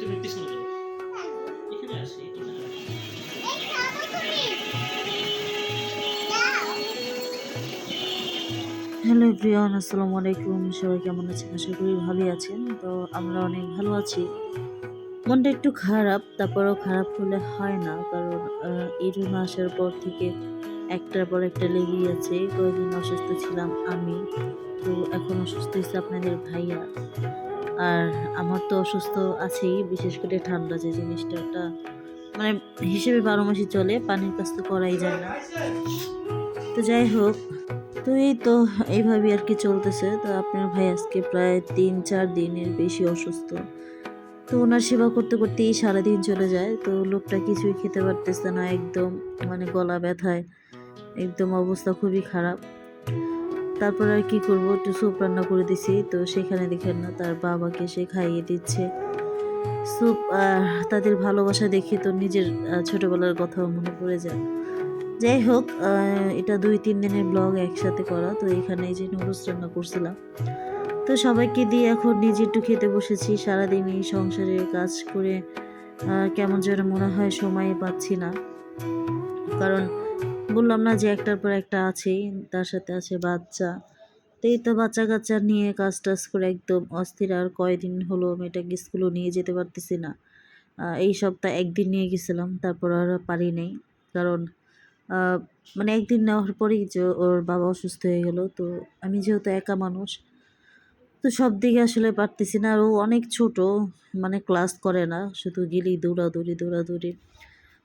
তুমি পিছনে যাও এখানে আসি হ্যালো এভরিওয়ান, আসসালামু আলাইকুম। সবাই কেমন আছেন? আশা করি ভালোই আছেন। তো আমরা অনেক ভালো আছি। মনটা একটু খারাপ, তারপরেও খারাপ হলে হয় না। কারণ এই রুমে আসার পর থেকে একটার পর একটা লেগেই আছে। কয়েকদিন অসুস্থ ছিলাম আমি। তো এখন অসুস্থ হয়েছে আপনাদের ভাইয়া। আর আমার তো অসুস্থ আছেই, বিশেষ করে ঠান্ডা যে জিনিসটা একটা মানে হিসেবে বারো মাসই চলে, পানির কাজ তো করাই যায় না। তো যাই হোক, তো এই তো এইভাবে আর কি চলতেছে। তো আপনার ভাই আজকে প্রায় তিন, চার দিনের বেশি অসুস্থ। তো ওনার সেবা করতে করতেই সারাদিন চলে যায়। তো লোকটা কিছুই খেতে পারতেছে না, একদম মানে গলা ব্যথায়, একদম অবস্থা খুবই খারাপ। তারপর আর কি করব? একটু স্যুপ রান্না করে দিছি। তো সেখানে দেখেন না, তার বাবাকে সে খাইয়ে দিচ্ছে। স্যুপ তাদের ভালোবাসা দেখে তো নিজের ছোটবেলার কথাও মনে পড়ে যায়। যাই হোক এটা দুই তিন দিনের ব্লগ একসাথে করা। তো এখানে যে নুডলস রান্না করছিলাম। তো সবাইকে দিয়ে এখন নিজে একটু খেতে বসেছি। সারাদিন এই সংসারে কাজ করে কেমন যেন মনে হয় সময় পাচ্ছি না। কারণ বললাম না যে একটার পর একটা আছেই, তার সাথে আছে বাচ্চা। তো এই তো বাচ্চা কাচ্চা নিয়ে কাজ টাজ করে একদম অস্থির, আর কয়দিন হলো মেয়েটাকে স্কুলও নিয়ে যেতে পারতেছি না। এই সপ্তাহ একদিন নিয়ে গেছিলাম, তারপর আর পারি নাই। কারণ মানে একদিন নেওয়ার পরেই যে ওর বাবা অসুস্থ হয়ে গেল, তো আমি যেহেতু একা মানুষ, তো সব দিকে আসলে পারতেছি না। আর ও অনেক ছোট মানে ক্লাস করে না, শুধু গেলেই দৌড়াদৌড়ি দৌড়াদৌড়ি।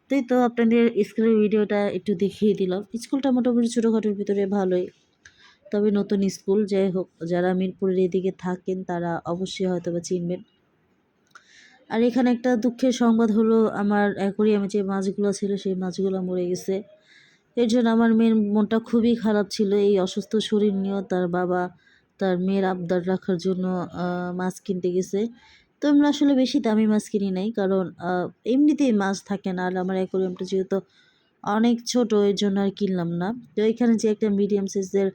তো এই তো আপনাদের স্কুলের ভিডিওটা একটু দেখিয়ে দিলাম। স্কুলটা মোটামুটি ছোটোখাটোর ভিতরে ভালোই। তবে নতুন স্কুল, যাই হোক, যারা মিরপুরের এদিকে থাকেন, তারা অবশ্যই হয়তো বা চিনবেন। আর এখানে একটা দুঃখের সংবাদ হলো, আমার অ্যাকোরিয়ামে যে মাছগুলো ছিল, সেই মাছগুলো মরে গেছে। এর জন্য আমার মেয়ের মনটা খুবই খারাপ ছিল। এই অসুস্থ শরীর নিয়েও তার বাবা, তার মেয়ের আবদার রাখার জন্য মাছ কিনতে গেছে। তো আমরা আসলে বেশি দামি মাছ কিনি নাই। কারণ এমনিতেই মাছ থাকে না। আর আমার অ্যাকোরিয়ামটা যেহেতু অনেক ছোট, এর জন্য আর কিনলাম না। তো এখানে যে একটা মিডিয়াম সাইজের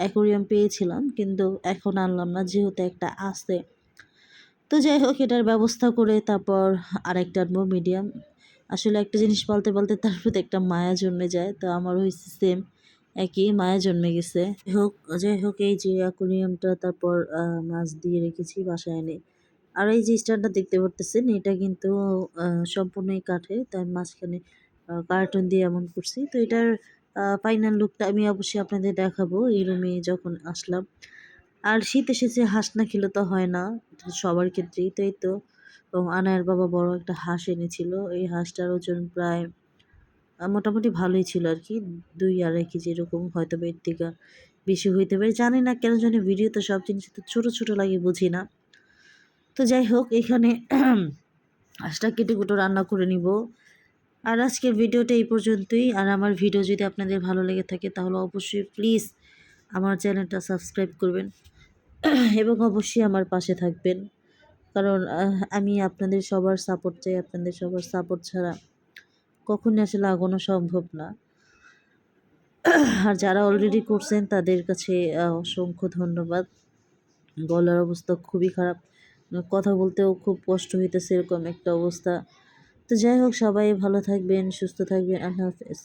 অ্যাকোরিয়াম পেয়েছিলাম। কিন্তু এখন আনলাম না, যেহেতু একটা আছে। তো যাই হোক, এটার ব্যবস্থা করে তারপর আরেকটা আনব মিডিয়াম আসলে একটা জিনিস পালতে পালতে তার প্রতি একটা মায়া জন্মে যায়। তো আমার হয়েছে সেম একই মায়া জন্মে গেছে। হোক, যাই হোক, এই যে অ্যাকোরিয়ামটা তারপর মাছ দিয়ে রেখেছি, বাসায় এনে। আর এই যে স্ট্যান্ডটা দেখতে পারতেছেন, এটা কিন্তু সম্পূর্ণই কাঠে তাই মাঝখানে কার্টুন দিয়ে এমন করছি। তো এটার ফাইনাল লুকটা আমি অবশ্যই আপনাদের দেখাবো এই রুমে যখন আসলাম। আর শীত এসেছে হাঁস না খেলে তো হয় না সবার ক্ষেত্রেই তো? এই তো আনায়ের বাবা বড় একটা হাঁস এনেছিল, এই হাঁসটার ওজন প্রায় মোটামুটি ভালোই ছিল আর কি, দুই আড়াই কেজি এরকম হয়তো এর থেকে বেশি হইতে পারে। জানি না কেন জানি ভিডিওতে সব জিনিস তো ছোটো ছোটো লাগে, বুঝি না। তো যাই হোক, এখানে হাঁসটা কেটে কুটো রান্না করে নিব। আর আজকের ভিডিওটা এই পর্যন্তই। আর আমার ভিডিও যদি আপনাদের ভালো লেগে থাকে, তাহলে অবশ্যই প্লিজ আমার চ্যানেলটা সাবস্ক্রাইব করবেন এবং অবশ্যই আমার পাশে থাকবেন। কারণ আমি আপনাদের সবার সাপোর্ট চাই। আপনাদের সবার সাপোর্ট ছাড়া কখনই আসলে আগানো সম্ভব না। আর যারা অলরেডি করছেন, তাদের কাছে অসংখ্য ধন্যবাদ। গলার অবস্থা খুবই খারাপ। কথা বলতেও খুব কষ্ট হইতেছে এরকম একটা অবস্থা। তো যাই হোক, সবাই ভালো থাকবেন, সুস্থ থাকবেন। আল্লাহ হাফেজ।